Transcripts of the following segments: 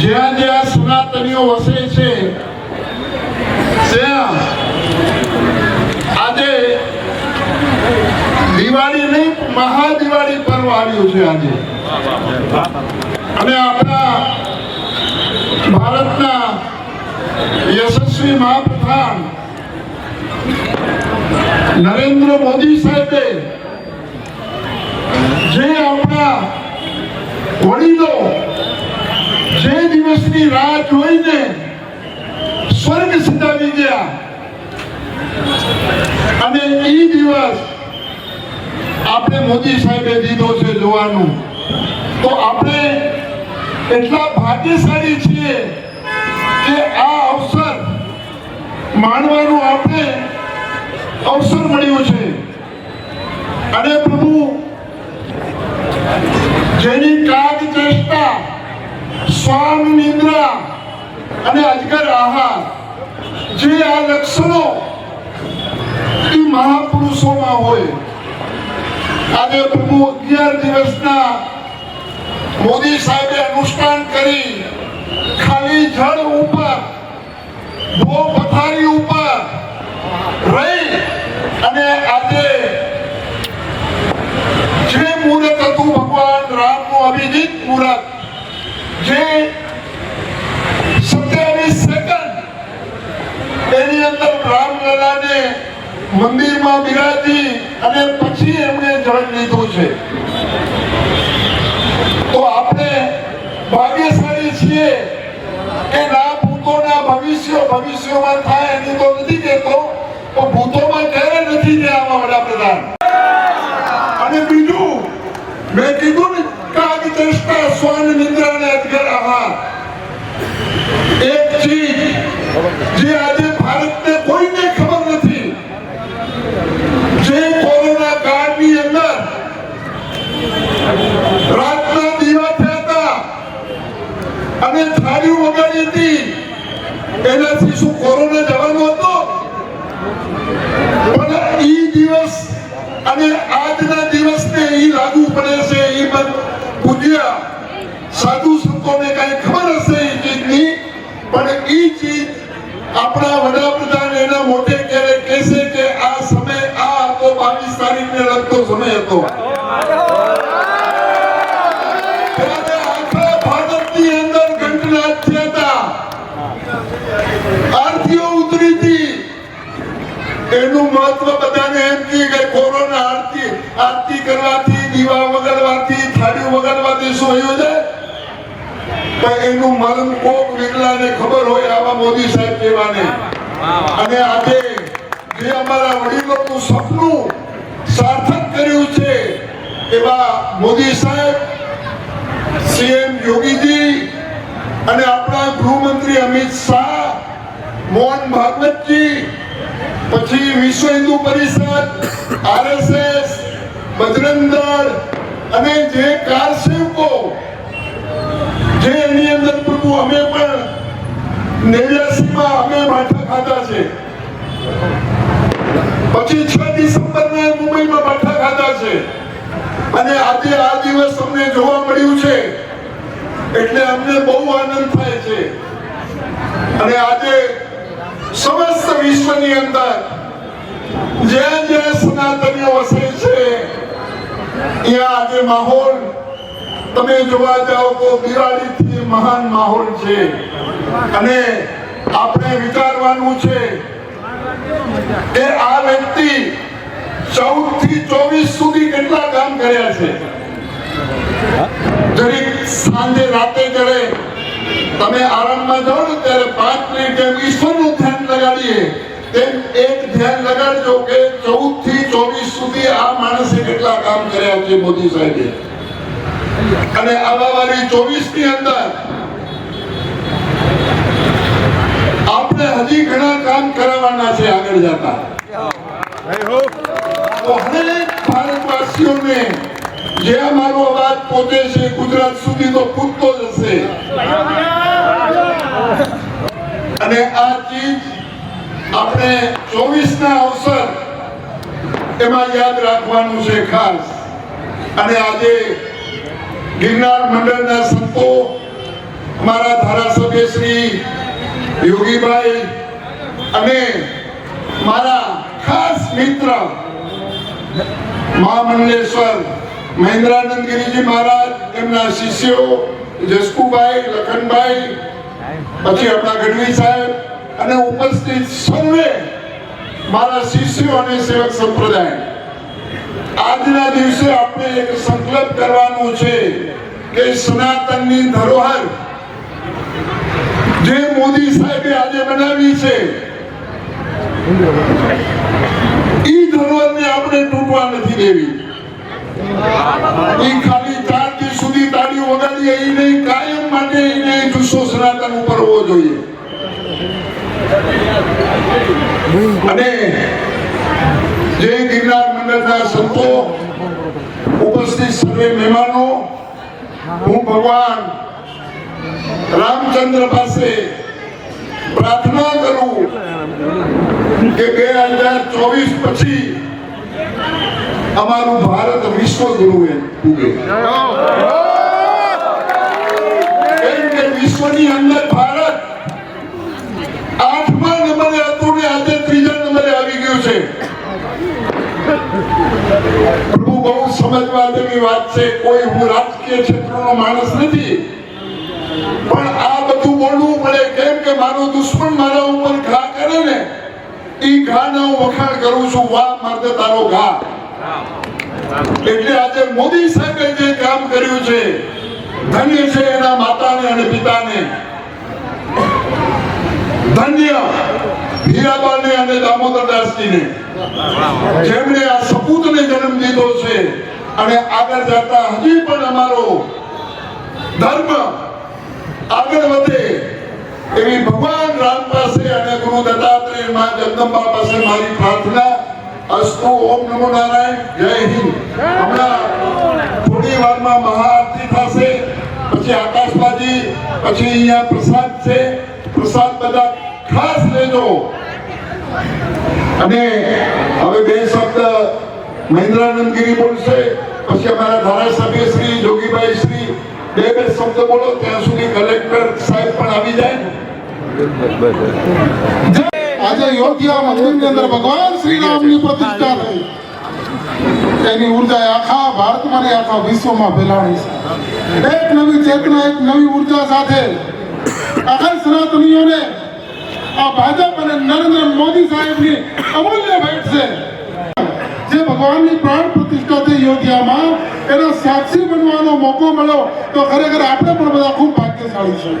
જ્યાં જ્યાં સનાતનીઓ વસે છે, ત્યાં આજે દિવાળી નહીં, મહાદિવાળી પર્વ આવ્યું છે આજે. અને આપણા ભારતના યશસ્વી મહાપ્રધાન નરેન્દ્ર મોદી સાહેબે જે આપણા વડીલો જે દિવસની રાહ જોઈને સ્વર્ગ સિધાવી ગયા. અને એ દિવસ આપણે મોદી સાહેબે દીધો છે જોવાનું. તો આપણે એટલા ભાગ્યશાળી છીએ કે આ અવસર માણવાનું આપણે અવસર મળ્યું છે. અને પ્રભુ જેની કાગ ચેષ્ટા શ્વાન નિદ્રા અને અજગર આહાર. જે આ લક્ષણો એ મહાપુરુષોમાં હોય. આજે પ્રભુ અગિયાર દિવસના મોદી સાહેબે અનુષ્ઠાન કરી ખાલી જળ ઉપર, ભો પથારી ઉપર રહી અને આજે જે મુહૂર્ત હતું ભગવાન રામનું અભિજીત મુહૂર્ત જે એની અંદર રામલલાને મંદિરમાં બિરાજી અને પછી એમણે જળ લીધું છે. તો આપણે ભાગ્યશાળી છીએ કે ના ભૂતોના ભવિષ્ય ભવિષ્યમાં થાય એની તો નથી કહેતો તો ભૂતોમાં ક્યારે નથી આવા વડાપ્રધાન? અને બીજું, મેં કીધું પૂજ્યા સાધુ સંતોને કઈ ખબર હશે ઈ ચીજની? પણ ઈ ચીજ આપણા વડાપ્રધાન એના મોટે ક્યારે કહેશે કે આ સમય આ હતો, બાવીસ તારીખને લગતો સમય હતો. મહત્વ બધાને એમ કે કે કોરોના આરતી આરતી કરવાથી દીવા વગાડવાથી, થાળીઓ વગાડવાથી શું થયું છે? પણ એનું મરણ કોક વિકલાને ખબર હોય આવા મોદી સાહેબ કહેવાને. અને આજે જે અમારા વડીલોનું સપનું સાર્થક કર્યું છે, એવા મોદી સાહેબ, સીએમ યોગીજી અને આપણા ગૃહમંત્રી અમિત શાહ, મોહન ભાગવતજી પછી વિશ્વ હિન્દુ પરિષદ આરએસએસ બજરંગ અને જે કારસેવકો જે એની અંદર પ્રભુ અમે પણ નેવ્યાસીમાં અમે માઠા ખાધા છે. પછી છ ડિસેમ્બર ને મુંબઈમાં માઠા ખાધા છે. અને આજે આ દિવસ અમને જોવા મળ્યું છે. એટલે અમને બહુ આનંદ થાય છે. અને આજે સમસ્ત વિશ્વની અંદર જ્યાં જ્યાં સનાતનીઓ વસે છે ત્યાં આજે માહોલ, તમે જોવા જાઓ તો દિવાળીથી મહાન માહોલ છે. અને આપણે વિચારવાનું છે કે આ વ્યક્તિ ચૌદથી ચોવીસ સુધી કેટલા કામ કર્યા છે? જરીક સાંજે રાતે જ્યારે તમે આરામમાં જાઓ ને, ત્યારે પાંચ મિનિટ એમ ઈશ્વરનું ધ્યાન લગાડીએ તેમ એક ધ્યાન લગાડજો કે ચૌદથી ચોવીસ સુધી આ માણસે કેટલા કામ કર્યા છે મોદી સાહેબે. અને આવા વાળી ચોવીસની અંદર આપણે હજી ઘણા કામ કરાવવાના છે આગળ જતા. ભારતવાસીઓને જે અમારો અવાજ પોતે છે, ગુજરાત સુધી તો પૂરતો જ હશે. અને આ ચીજ આપણે ચોવીસ ના અવસર એમાં યાદ રાખવાનું છે ખાસ. અને આજે ગિરનાર મંડળના સંતો, મારા ધારાસભ્ય શ્રી યોગીભાઈ અને મારા ખાસ મિત્ર મહામંડલેશ્વર મહેન્દ્રાનંદ ગિરિજી મહારાજ, એમના શિષ્યો જસકુભાઈ, લખનભાઈ, પછી આપણા ગઢવી સાહેબ અને ઉપસ્થિત સૌએ મારા શિષ્યો અને સેવક સંપ્રદાય, આજના દિવસે આપણે એક સંકલ્પ કરવાનો છે કે સનાતનની ધરોહર જે મોદી સાહેબે આજે બનાવી છે, ઈ ધરોહરને આપણે તૂટવા નથી દેવી. ઈ ખાલી ચાર દિવસ સુધી તાળીઓ વગાડીએ એ નહીં, કાયમ માટે એને જુસ્સો સનાતન ઉપર હોવો જોઈએ. અને જે ગિરનાર મંડળના સંતો ઉપસ્થિત સર્વે મહેમાનો, હું ભગવાન રામચંદ્ર પાસે પ્રાર્થના કરું કે બે હજાર ચોવીસ પછી અમારું ભારત વિશ્વ ગુરુએ કે વિશ્વની અંદર ભારત આઠમા નંબરે હતું ને આજે ત્રીજા નંબરે આવી ગયું છે પ્રભુ બહુ જેવી વાત છે, કોઈ હું રાજકીય ક્ષેત્રનો માણસ નથી. પણ આ બધું બોલવું પડે, કેમ કે મારો દુશ્મન મારા ઉપર ઘા કરે ને, ઈ ઘા હું વખાણ કરું છું, વાહ મારતે તારો ઘા. એટલે આજે મોદી સાહેબે જે કામ કર્યું છે, ધન્ય છે એના માતાને અને પિતાને. ધન્ય હીરાબાને અને દામોદરદાસજીને. જેમણે આ સપૂતને જન્મ દીધો છે અને આગળ જતા હજી પણ અમારો ધર્મ આગળ વધે એવી ભગવાન રામ પાસે અને ગુરુ દત્તાત્રેયમાં જગદંબા પાસે મારી પ્રાર્થના. અસ્તુ ઓમ નમો નારાયણ. જય હિન્દ. હમણાં થોડી વારમાં મહાઆરતી થશે. પછી આકાશબાજી પછી અહીંયા પ્રસાદ છે. પ્રસાદ બધા ખાસ લેજો. અને હવે બે શબ્દ મહેન્દ્રાનંદ ગીરી બોલશે પછી અમારા ધારાસભ્ય શ્રી જોગીભાઈ શ્રી, બે બે શબ્દ બોલો, ત્યાં સુધી કલેક્ટર સાહેબ પણ આવી જાય. આજે યોગ્ય મંદિરની અંદર ભગવાન શ્રી રામની પ્રતિષ્ઠા થઈ. એની ઊર્જા આખા ભારતમાં ને આખા વિશ્વમાં ફેલાણી છે. એક નવી ચેતના, એક નવી ઊર્જા સાથે આખા સનાતનીઓને આ ભાજપ અને નરેન્દ્ર મોદી સાહેબની અમૂલ્ય ભેટ છે. જે ભગવાનની પ્રાણ પ્રતિષ્ઠા થઈ યોગ્યામાં એનો સાક્ષી બનવાનો મોકો મળ્યો, તો ખરેખર આપણે પણ બધા ખૂબ ભાગ્યશાળી છે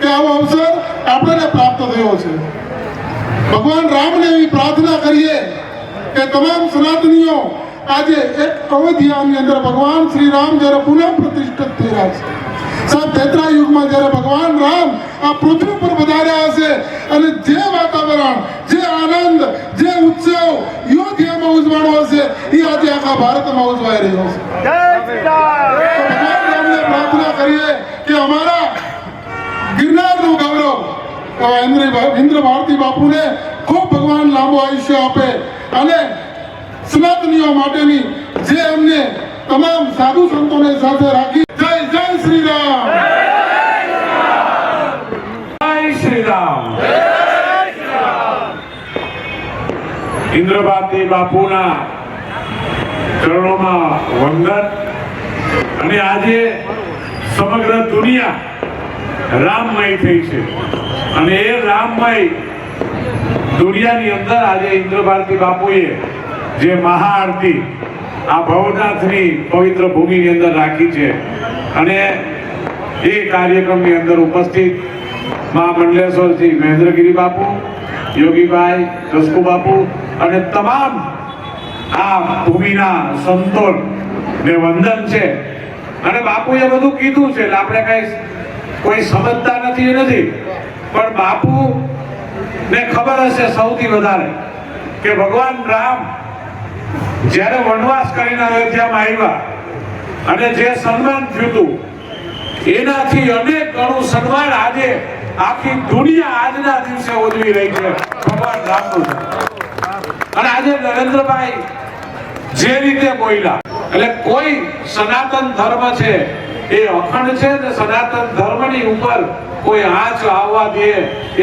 કે આવો અવસર આપણને પ્રાપ્ત થયો છે. ભગવાન રામને એવી પ્રાર્થના કરીએ કે તમામ સનાતનીઓ આજે એક અવધિયાની અંદર ભગવાન શ્રી રામ જ્યારે પુનઃ પ્રતિષ્ઠિત રહ્યા છે. સાહેબ ત્રેતા યુગમાં જ્યારે ભગવાન રામ આ પૃથ્વી પર વધાર્યા હશે અને જે વાતાવરણ જે આનંદ જે ઉત્સવ યોગ્યમાં ઉજવાણો હશે એ આજે આખા ભારતમાં ઉજવાઈ રહ્યો છે. ભગવાન રામને પ્રાર્થના કરીએ કે અમારા ગિરનારનું ગૌરવ ઇન્દ્ર ઇન્દ્ર ભારતી બાપુને ખૂબ ભગવાન લાંબુ આયુષ્ય આપે અને સનાતનીઓ માટેની જે એમને તમામ સાધુ સંતોને સાથે રાખી શ્રી રામ જય શ્રી રામ ઇન્દ્રભારતી બાપુના ચરણોમાં વંદન. અને આજે સમગ્ર દુનિયા રામમય થઈ છે. અને એ રામમય દુનિયાની અંદર આજે ઇન્દ્રભારતી બાપુએ જે મહાઆરતી આ ભવનાથની પવિત્ર ભૂમિની અંદર રાખી છે. અને એ કાર્યક્રમની અંદર ઉપસ્થિત મા મંડલેશ્વરજી મહેન્દ્રગીરી બાપુ, યોગીભાઈ જસકુ બાપુ અને તમામ આ ભૂમિના સંતો ને વંદન છે. અને બાપુએ બધું કીધું છે એટલે આપણે કઈ કોઈ સમજતા નથી એ નથી. પણ બાપુ ને ખબર હશે સૌથી વધારે કે ભગવાન રામ જ્યારે વનવાસ કરીને અયોધ્યામાં આવ્યા અને જે સન્માન થયું એનાથી અનેક ગણું સન્માન આજે આખી દુનિયા આજના દિવસે ઉજવી રહી છે. ભગવાન રામનું અને આજે નરેન્દ્રભાઈ જે રીતે બોલ્યા, એટલે કોઈ સનાતન ધર્મ છે એ અખંડ છે ને સનાતન ધર્મની ઉપર કોઈ આંચ આવવા દે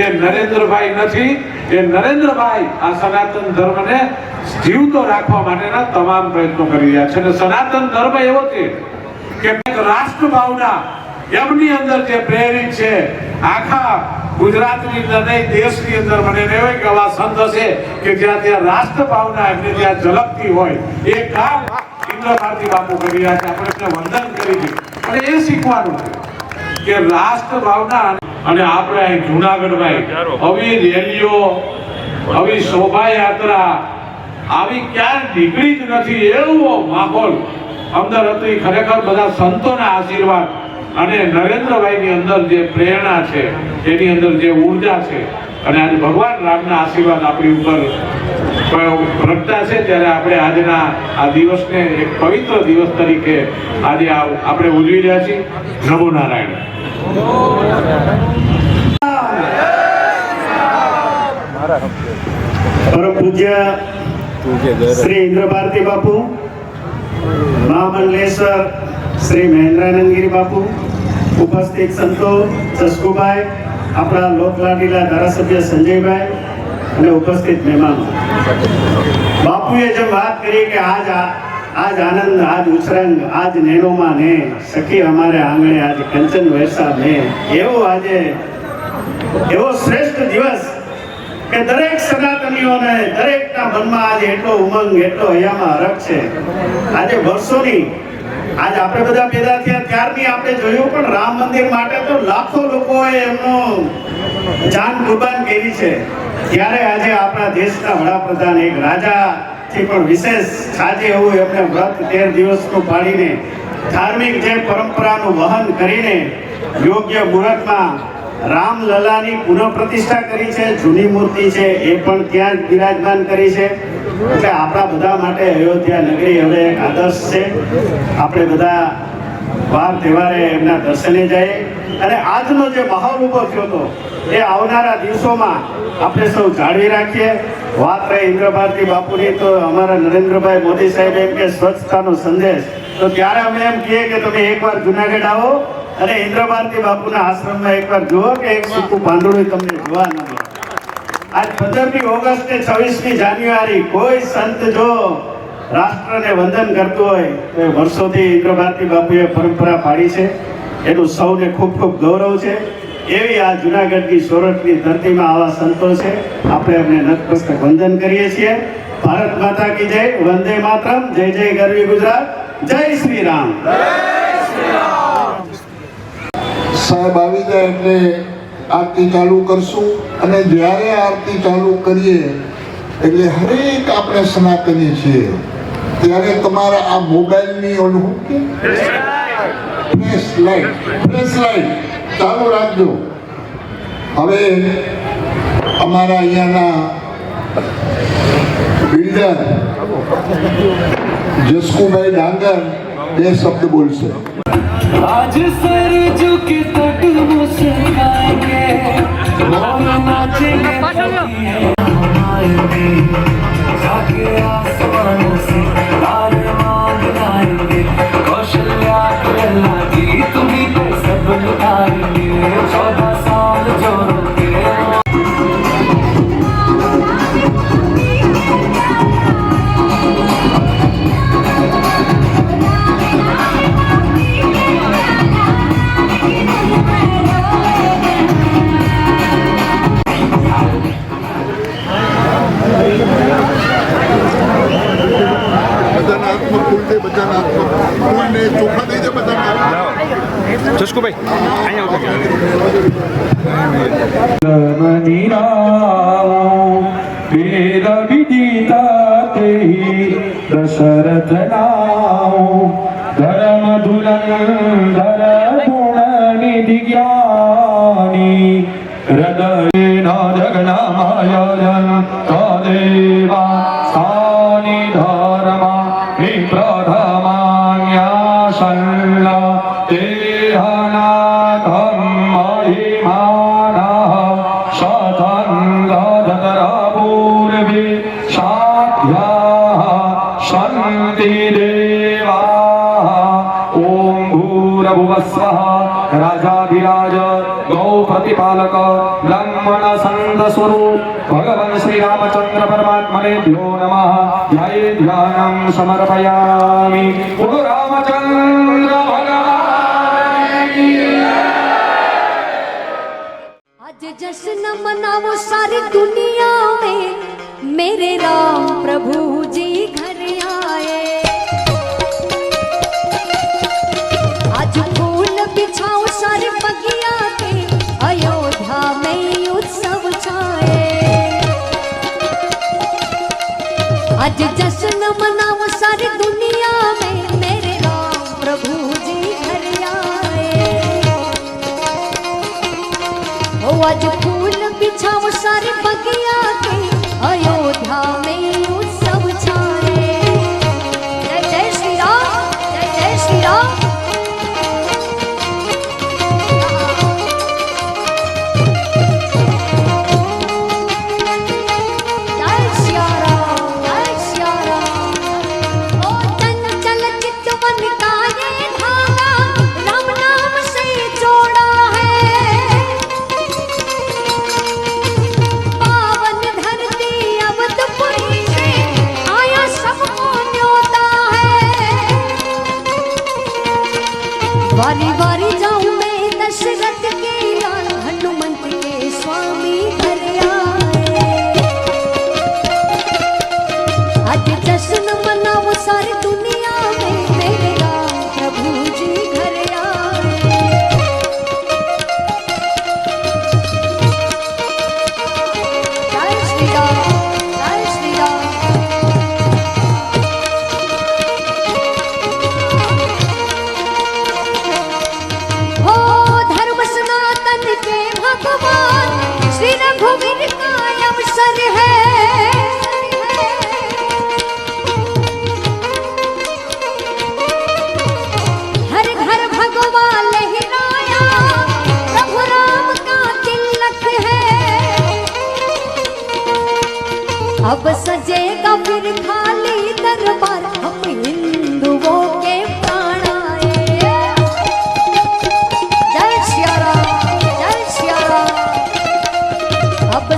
એ નરેન્દ્રભાઈ નથી. એ નરેન્દ્રભાઈ આ સનાતન ધર્મને જીવતો રાખવા માટેના તમામ પ્રયત્નો કરી રહ્યા છે. અને સનાતન ધર્મ એવો છે કે રાષ્ટ્ર ભાવના એમની અંદર જે પ્રેરિત છે, આખા ગુજરાતની અંદર નહીં, દેશની અંદર. મને એવો એક આવા સંત હશે કે જ્યાં ત્યાં રાષ્ટ્ર ભાવના એમને ત્યાં ઝલકતી હોય. એ કામ ઇન્દ્ર ભારતી બાપુ કરી રહ્યા છે. આપણે એમને વંદન કરી છે. અને એ શીખવાનું છે કે રાષ્ટ્ર ભાવના અને આપણે અહીં જુનાગઢમાં આવી રેલીઓ આવી શોભાયાત્રા આવી ક્યાંય નીકળી જ નથી એવો માહોલ. અંદર હતી ખરેખર બધા સંતોના આશીર્વાદ અને નરેન્દ્રભાઈની અંદર જે પ્રેરણા છે, એની અંદર જે ઊર્જા છે, અને આજે ભગવાન રામના આશીર્વાદ આપણી ઉપર પ્રગટા છે ત્યારે આપણે આજના આ દિવસને એક પવિત્ર દિવસ તરીકે આજે આપણે ઉજવી રહ્યા છીએ. નમો નારાયણ. પરમ પૂજ્ય શ્રી ઇન્દ્રભારતી બાપુ મહામંડલેશ્વર શ્રી મહેન્દ્રાનંદગીરી બાપુ, ઉપસ્થિત સંતો, ચસ્કુભાઈ, આપણા લોકલાડીલા ધારાસભ્ય સંજયભાઈ અને ઉપસ્થિત મહેમાનો. બાપુએ જેમ વાત કરી કે આજ આજ આનંદ, આજ ઉછરંગ, આજ નેનોમાં ને, સખી અમારે આંગણે આજ કંચન વૈસા ને, એવો આજે, એવો શ્રેષ્ઠ દિવસ કે દરેક સનાતનીઓને દરેકના મનમાં આજે એટલો ઉમંગ, એટલો હૈયામાં હરખ છે. આજે વર્ષોની, આજ આપણે બધા પેદા થયા ત્યારની આપણે જોયું, પણ રામ મંદિર માટે તો લાખો લોકોએ એમનો જાન કુરબાન કરી છે. ત્યારે આજે આપણા દેશના વડાપ્રધાન એક રાજા થી પણ વિશેષ સાજે એવું એમને વ્રત તેર દિવસનું પાડીને ધાર્મિક જે પરંપરાનું વહન કરીને યોગ્ય મુહૂર્તમાં રામલલાની પુનઃ પ્રતિષ્ઠા કરી છે, જૂની મૂર્તિ છે, એ પણ ત્યાં જ બિરાજમાન કરી છે. એટલે આપણા બધા માટે અયોધ્યા નગરી હવે એક આદર્શ છે. આપણે બધા વાર તહેવારે એમના દર્શને જઈએ. અને આજનો જે માહોલ ઊભો થયો હતો, એ આવનારા દિવસોમાં આપણે સૌ જાળવી રાખીએ. વાત રહી ઇન્દ્ર ભારતી બાપુની, તો અમારા નરેન્દ્રભાઈ મોદી સાહેબ એમ કે સ્વચ્છતાનો સંદેશ. તો ત્યારે અમે એમ કહીએ કે તમે એકવાર જુનાગઢ આવો. અને ઇન્દ્ર ભારતી બાપુના આશ્રમમાં એકવાર જુઓ કે એક સૂકું પાંદડું તમને જોવા ન મળે. આજ પંદરમી ઓગસ્ટ ને છવ્વીસમી જાન્યુઆરી કોઈ સંત જો રાષ્ટ્રને વંદન કરતું હોય તો એ વર્ષોથી ઇન્દ્ર ભારતી બાપુએ પરંપરા પાડી છે. એનું સૌને ખૂબ ખૂબ ગૌરવ છે. એવી આ જુનાગઢની સોરઠની ધરતીમાં આવા સંતો છે. આપણે એમને નતમસ્તક વંદન કરીએ છીએ. ભારત માતા કી જય વંદે માતરમ જય જય ગરવી ગુજરાત જય શ્રી રામ. સાહેબ આવી જાય એટલે આરતી ચાલુ કરશું અને જ્યારે આરતી ચાલુ કરીએ, એટલે હરેક આપણે સનાતની છીએ. ત્યારે તમારા આ મોબાઈલની ઓલું ચાલુ રાખજો. હવે અમારા અહીંયાના બિલ્ડર, જસકુભાઈ ડાંગર બે શબ્દ બોલશે. आज सर के तट मुस्काएँगे। मोर नाचेंगे आएँगे जाके आसमान से तारे मांग लाएँगे। कौशल्या जी तुम्हें Josko bhai aaiye udhar namanira veda vidita tehi dasharath nao dharam dhurandhar gunani digyani radhe na jagna maya ब्राह्मण संत स्वरूप भगवान श्री रामचंद्र परमात्मने भ्यो नम। ध्याये ध्यान समर्पयामि। गुरु रामचंद्र आज जश्न मनाओ सारी दुनिया में, मेरे राम प्रभु जी आज जश्न मनाओ सारी दुनिया में अब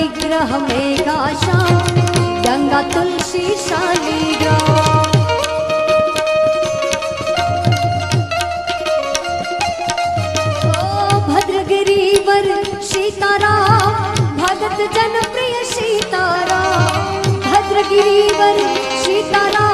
विग्रह शाम गंगा तुलसी शालिरा भद्रगिरिवर सीतारा भगत जनप्रिय सीतारा भद्रगिरिवर सीतारा